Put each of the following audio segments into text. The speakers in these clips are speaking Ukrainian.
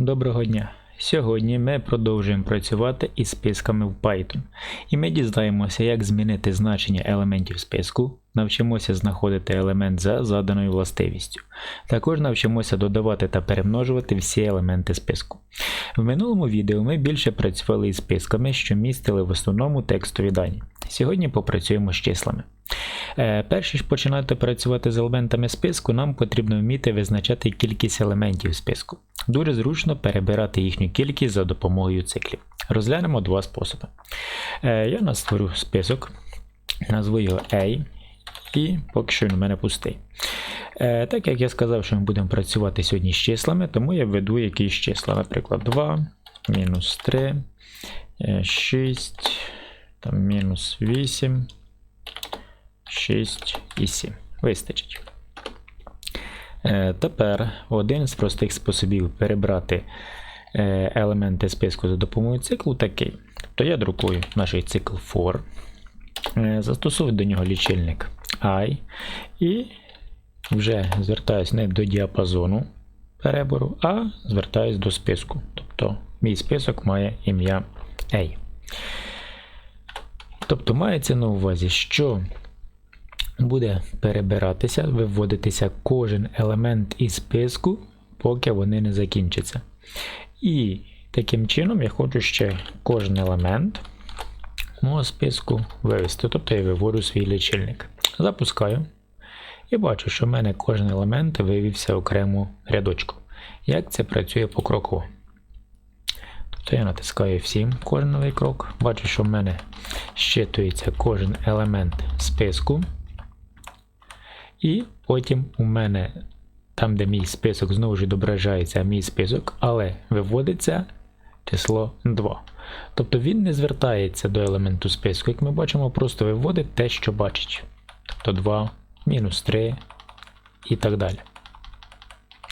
Доброго дня! Сьогодні ми продовжуємо працювати із списками в Python, і ми дізнаємося, як змінити значення елементів списку, навчимося знаходити елемент за заданою властивістю. Також навчимося додавати та перемножувати всі елементи списку. В минулому відео ми більше працювали із списками, що містили в основному текстові дані. Сьогодні попрацюємо з числами. Е, Перш ніж починати працювати з елементами списку, нам потрібно вміти визначати кількість елементів списку. Дуже зручно перебирати їхню кількість за допомогою циклів. Розглянемо два способи. Е, Я нас створю список, назву його A, і поки що він у мене пустий. Е, Так як я сказав, що ми будемо працювати сьогодні з числами, тому я введу якісь числа, наприклад, 2, мінус 3, 6, там, мінус 8. 6 і 7. Вистачить. Е, Тепер один з простих способів перебрати е, елементи списку за допомогою циклу такий. Тобто я друкую наш цикл for, е, застосовую до нього лічильник i, і вже звертаюся не до діапазону перебору, а звертаюсь до списку. Тобто мій список має ім'я A. Тобто мається на увазі, що буде перебиратися, виводитися кожен елемент із списку, поки вони не закінчаться. І таким чином я хочу ще кожен елемент мого списку вивести. Тобто я виводжу свій лічильник. Запускаю. І бачу, що в мене кожен елемент вивівся окремо рядочку. Як це працює покроково? Тобто я натискаю всім кожен новий крок. Бачу, що в мене щитується кожен елемент списку. І потім у мене, там, де мій список, знову ж відображається мій список, але виводиться число 2. Тобто він не звертається до елементу списку, як ми бачимо, просто виводить те, що бачить. Тобто 2, мінус 3 і так далі.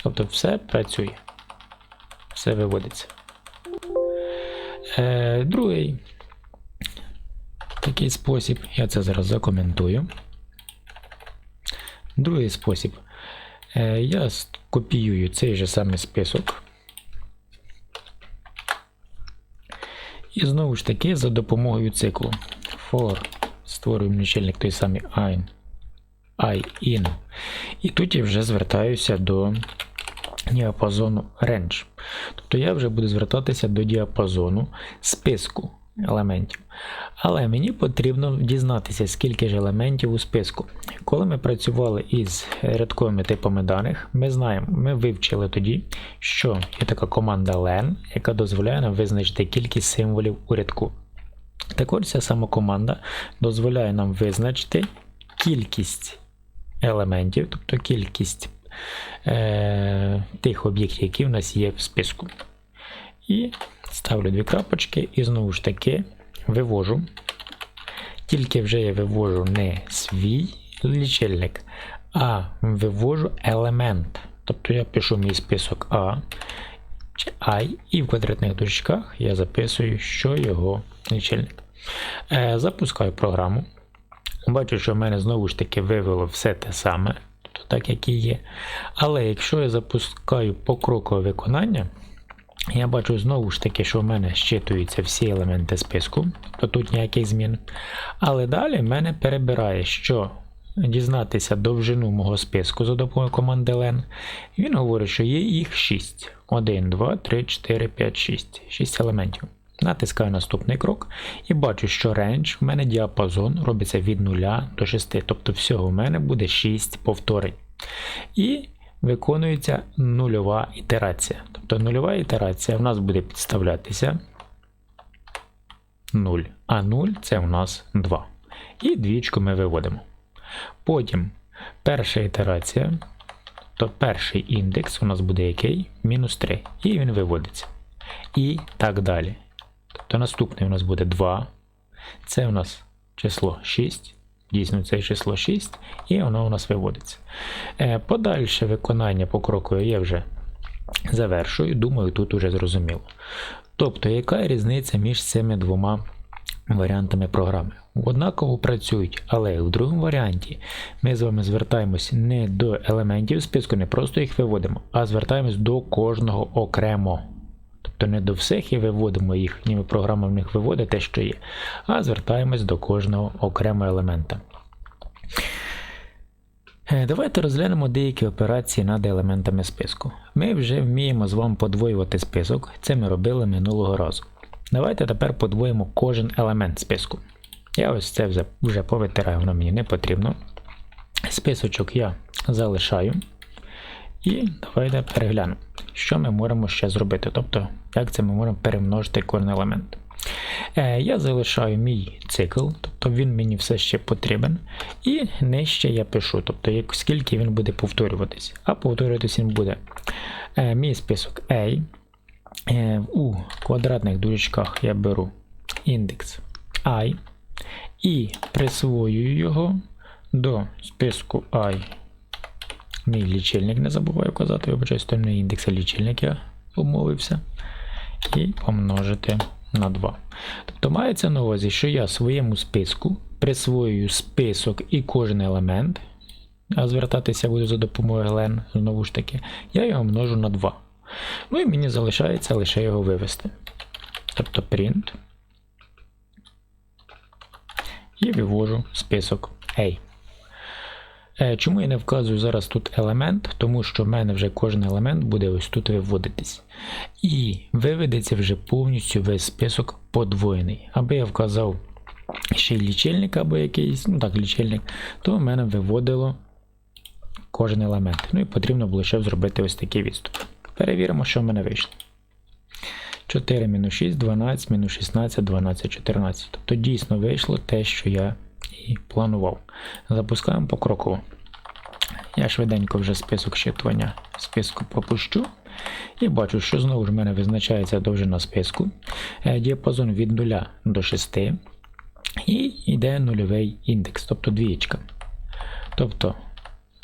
Тобто все працює. Все виводиться. Е, Другий такий спосіб, я це зараз закоментую. Другий спосіб. Е, Я копіюю цей же самий список. І знову ж таки за допомогою циклу for створюємо лічильник той самий i, i. І тут я вже звертаюся до діапазону range. Тобто я вже буду звертатися до діапазону списку елементів. Але мені потрібно дізнатися, скільки ж елементів у списку. Коли ми працювали із рядковими типами даних, ми знаємо, ми вивчили тоді, що є така команда len, яка дозволяє нам визначити кількість символів у рядку. Також ця сама команда дозволяє нам визначити кількість елементів, тобто кількість е, тих об'єктів, які в нас є в списку. І ставлю дві крапочки і знову ж таки вивожу. Тільки вже я вивожу не свій лічильник, а вивожу елемент. Тобто я пишу мій список А чи I, і в квадратних дужках я записую, що його лічильник. Е, Запускаю програму. Бачу, що в мене знову ж таки вивело все те саме, тобто так як і є. Але якщо я запускаю покрокове виконання, я бачу знову ж таки, що в мене щитуються всі елементи списку, то тут ніяких змін. Але далі мене перебирає, що дізнатися довжину мого списку за допомогою команди len. Він говорить, що є їх 6. 1, 2, 3, 4, 5, 6. 6 елементів. Натискаю наступний крок і бачу, що range в мене діапазон робиться від 0 до 6. Тобто всього в мене буде 6 повторень. І виконується нульова ітерація. Тобто нульова ітерація в нас буде підставлятися 0, а 0 це у нас 2. І двічку ми виводимо. Потім перша ітерація, то перший індекс у нас буде який? Мінус 3. І він виводиться. І так далі. Тобто наступний у нас буде 2. Це у нас число 6. Дійсно, це число 6, і воно у нас виводиться. Е, подальше виконання покрокове я вже завершую, думаю, тут уже зрозуміло. Тобто, яка різниця між цими двома варіантами програми? Однаково працюють, але в другому варіанті ми з вами звертаємось не до елементів списку, не просто їх виводимо, а звертаємось до кожного окремо. Тобто не до всіх і виводимо їх, ніби програма в них виводить те, що є, а звертаємось до кожного окремого елемента. Е, Давайте розглянемо деякі операції над елементами списку. Ми вже вміємо з вами подвоювати список, це ми робили минулого разу. Давайте тепер подвоїмо кожен елемент списку. Я ось це вже, вже повитираю, воно мені не потрібно. Списочок я залишаю. І давайте переглянемо, що ми можемо ще зробити. Тобто, як це ми можемо перемножити кожен елемент. Е, я залишаю мій цикл, тобто він мені все ще потрібен. І нижче я пишу, тобто як, скільки він буде повторюватись. А повторюватись він буде е, мій список A. Е, у квадратних дужечках я беру індекс I і присвоюю його до списку I. Мій лічильник не забуваю казати, вибачаюсь, то не індекс, а лічильник я обмовився. І помножити на 2. Тобто мається на увазі, що я своєму списку присвоюю список і кожен елемент, а звертатися буду за допомогою len, знову ж таки, я його множу на 2. Ну і мені залишається лише його вивести. Тобто print. І вивожу список A. Е, Чому я не вказую зараз тут елемент? Тому що в мене вже кожен елемент буде ось тут виводитись. І виведеться вже повністю весь список подвоєний. Аби я вказав ще й лічильник або якийсь, ну так, лічильник, то в мене виводило кожен елемент. Ну і потрібно було ще зробити ось такий відступ. Перевіримо, що в мене вийшло. 4-6, 12, мінус 16, 12, 14. Тобто дійсно вийшло те, що я і планував. Запускаємо покроково. Я швиденько вже список щитування списку пропущу. І бачу, що знову ж в мене визначається довжина списку. Е, Діапазон від 0 до 6. І йде нульовий індекс, тобто двієчка. Тобто,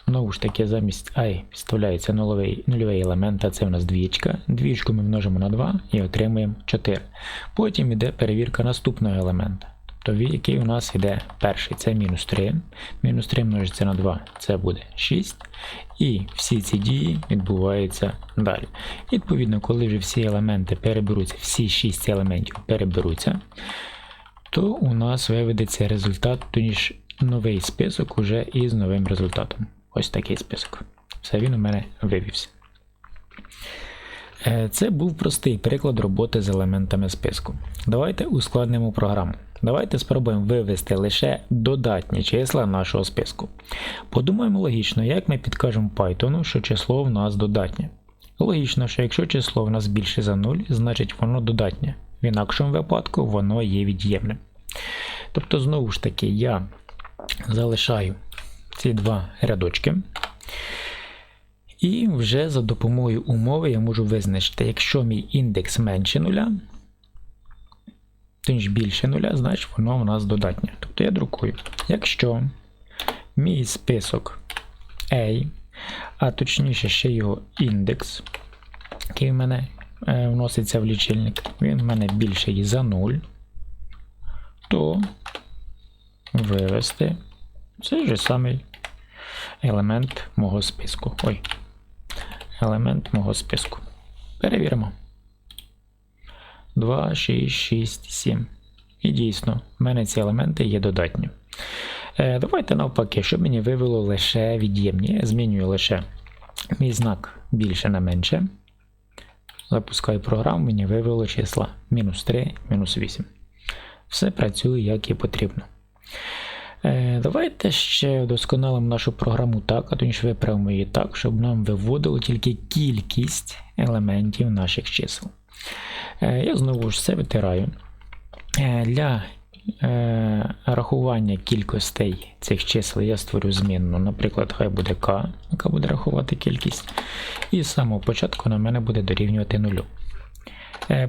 знову ж таки, замість і підставляється нульовий, нульовий елемент, а це в нас двієчка. Двієчку ми множимо на 2 і отримуємо 4. Потім йде перевірка наступного елемента. Тобто, який у нас йде перший, це мінус 3. Мінус 3 множиться на 2, це буде 6. І всі ці дії відбуваються далі. Відповідно, коли вже всі елементи переберуться, всі 6 елементів переберуться, то у нас виведеться результат, тоніж новий список уже із новим результатом. Ось такий список. Все він у мене вивівся. Е, Це був простий приклад роботи з елементами списку. Давайте ускладнимо програму. Давайте спробуємо вивести лише додатні числа нашого списку. Подумаємо логічно, як ми підкажемо Python, що число в нас додатнє. Логічно, що якщо число в нас більше за 0, значить воно додатнє. В інакшому випадку воно є від'ємним. Тобто, знову ж таки, я залишаю ці два рядочки. І вже за допомогою умови я можу визначити, якщо мій індекс менше нуля, ніж більше нуля, значить воно в нас додатнє. Тобто я друкую. Якщо мій список A, а точніше ще його індекс, який в мене е, вноситься в лічильник, він в мене більший за 0, то вивести цей же самий елемент мого списку. Ой, елемент мого списку. Перевіримо. 2, 6, 6, 7. І дійсно, в мене ці елементи є додатні. Е, Давайте навпаки, щоб мені вивело лише від'ємні. Змінюю лише мій знак більше на менше. Запускаю програму, мені вивело числа мінус 3, мінус 8. Все працює як і потрібно. Е, Давайте ще вдосконалимо нашу програму так, а тоніж виправимо її так, щоб нам виводило тільки кількість елементів наших чисел. Е, Я знову ж це витираю. Е, Для рахування кількостей цих чисел я створю змінну. Наприклад, хай буде k, яка буде рахувати кількість. І з самого початку на мене буде дорівнювати нулю.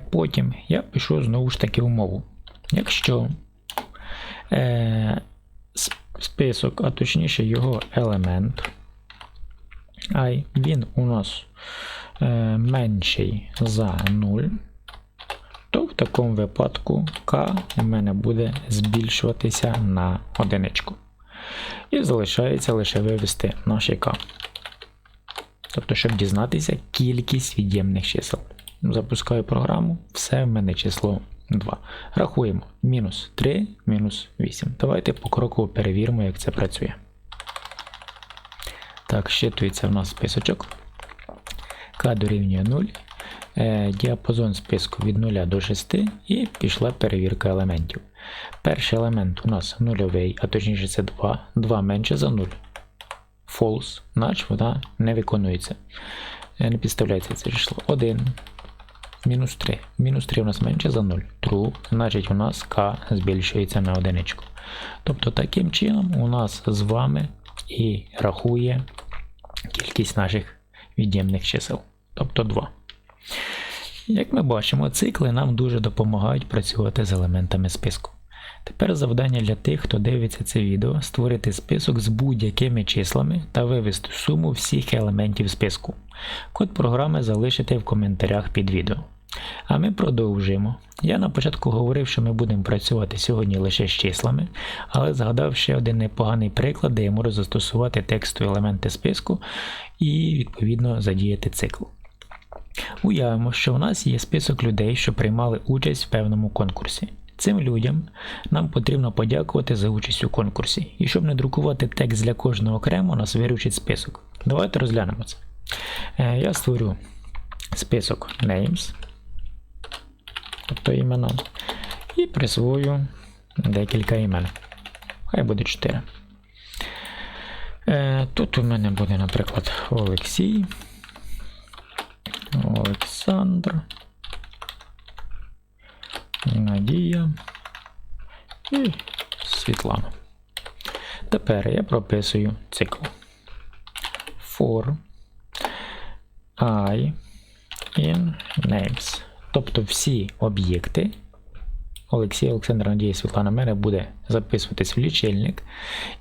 Потім я пишу знову ж таки умову. Якщо список, а точніше його елемент, I, він у нас е, менший за 0, то в такому випадку k у мене буде збільшуватися на одиничку. І залишається лише вивести наші k. Тобто, щоб дізнатися кількість від'ємних чисел. Запускаю програму, все в мене число 2. Рахуємо мінус 3, мінус 8. Давайте покроково перевіримо, як це працює. Так, щитується в нас списочок. К дорівнює 0. Е, діапазон списку від 0 до 6 і пішла перевірка елементів. Перший елемент у нас нульовий, а точніше це 2. 2 менше за 0. False, значить вона не виконується. Е, Не підставляється це число. 1. Мінус 3. Мінус 3 у нас менше за 0. True, значить у нас k збільшується на одиничку. Тобто таким чином у нас з вами і рахує кількість наших від'ємних чисел. Тобто 2. Як ми бачимо, цикли нам дуже допомагають працювати з елементами списку. Тепер завдання для тих, хто дивиться це відео, створити список з будь-якими числами та вивести суму всіх елементів списку. Код програми залишите в коментарях під відео. А ми продовжуємо. Я на початку говорив, що ми будемо працювати сьогодні лише з числами, але згадав ще один непоганий приклад, де я можу застосувати текстові елементи списку і відповідно задіяти цикл. Уявимо, що у нас є список людей, що приймали участь в певному конкурсі. Цим людям нам потрібно подякувати за участь у конкурсі. І щоб не друкувати текст для кожного окремо, нас виручить список. Давайте розглянемо це. Е, Я створю список names, тобто імена, і присвою декілька імен. Хай буде 4. Е, Тут у мене буде, наприклад, Олексій. Олександр. Надія і Світлана. Тепер я прописую цикл. For I in names. Тобто всі об'єкти Олексій, Олександр, Надія, Світлана мене буде записуватись в лічильник,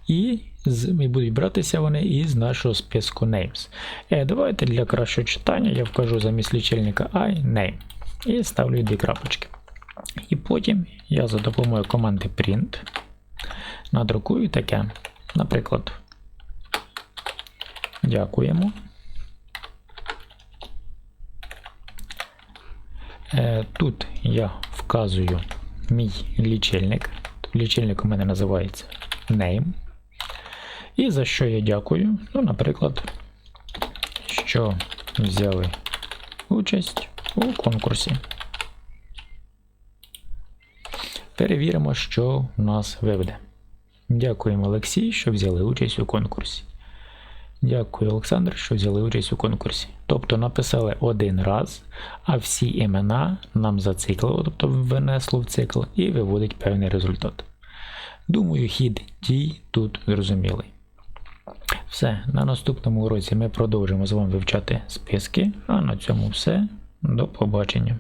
і, з, і будуть братися вони із нашого списку names. Е, давайте для кращого читання я вкажу замість лічильника I name і ставлю дві крапочки. І потім я за допомогою команди print надрукую таке. Наприклад, дякуємо. Тут я вказую мій лічильник. Лічильник у мене називається name. І за що я дякую? Ну, наприклад, що взяли участь у конкурсі. Перевіримо, що у нас виведе. Дякуємо Олексій, що взяли участь у конкурсі. Дякую, Олександр, що взяли участь у конкурсі. Тобто написали один раз, а всі імена нам зациклило, тобто винесло в цикл, і виводить певний результат. Думаю, хід дій тут зрозумілий. Все, на наступному уроці ми продовжимо з вами вивчати списки, а на цьому все. До побачення.